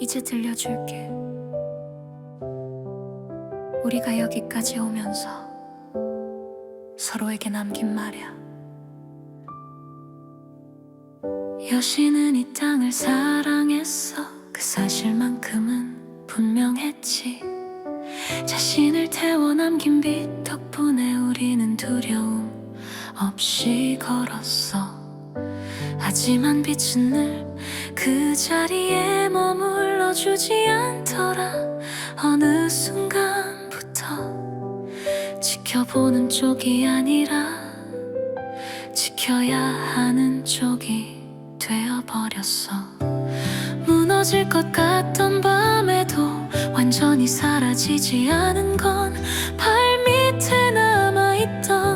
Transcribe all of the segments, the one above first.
이제 들려줄게. 우리가 여기까지 오면서 서로에게 남긴 말이야. 여신은 이 땅을 사랑했어. 그 사실만큼은 분명했지. 자신을 태워 남긴 빛 덕분에 우리는 두려움 없이 걸었어. 하지만 빛은 늘 그 자리에 주지 않더라. 어느 순간부터 지켜보는 쪽이 아니라 지켜야 하는 쪽이 되어버렸어. 무너질 것 같던 밤에도 완전히 사라지지 않은 건 발밑에 남아있던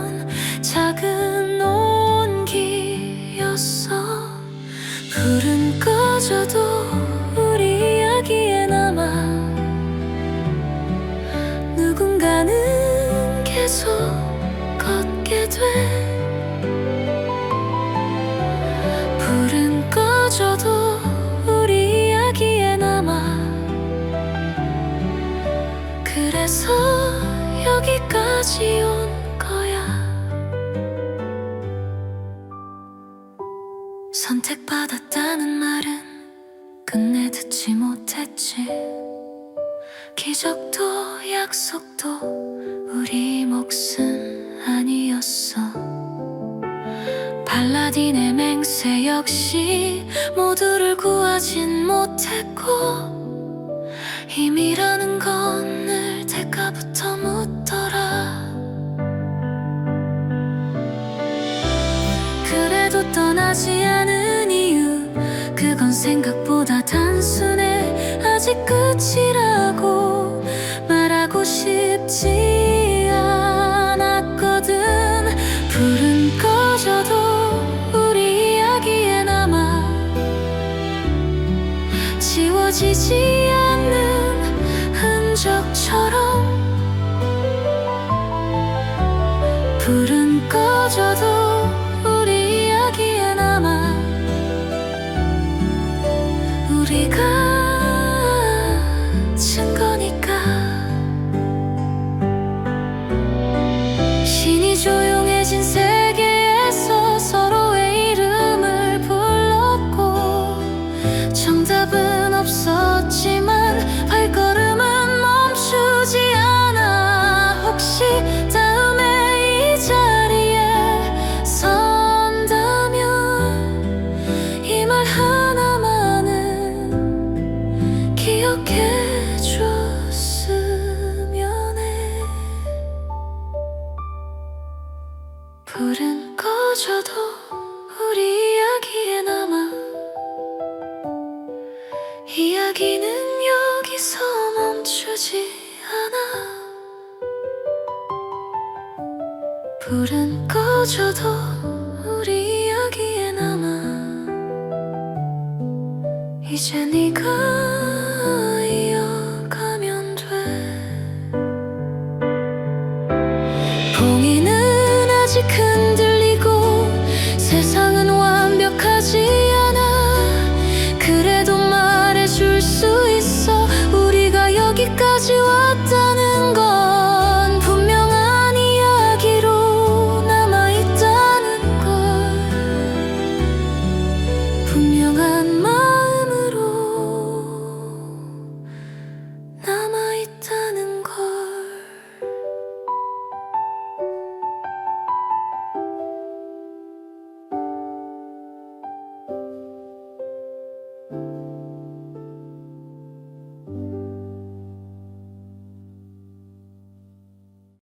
게 돼. 불은 꺼져도 우리 이야기에 남아. 그래서 여기까지 온 거야. 선택받았다는 말은 끝내 듣지 못했지. 기적도 약속도 발라딘의 맹세 역시 모두를 구하진 못했고 힘이라는 건 늘 대가부터 묻더라. 그래도 떠나지 않은 이유 그건 생각보다 단순해. 아직 끝이라고 말하고 싶지 지워지지 않는 흔적처럼 불은 꺼져도 줬으면 해 불은 꺼져도 우리 이야기에 남아 이야기는 여기서 멈추지 않아 불은 꺼져도 우리 이야기에 남아 이제 네가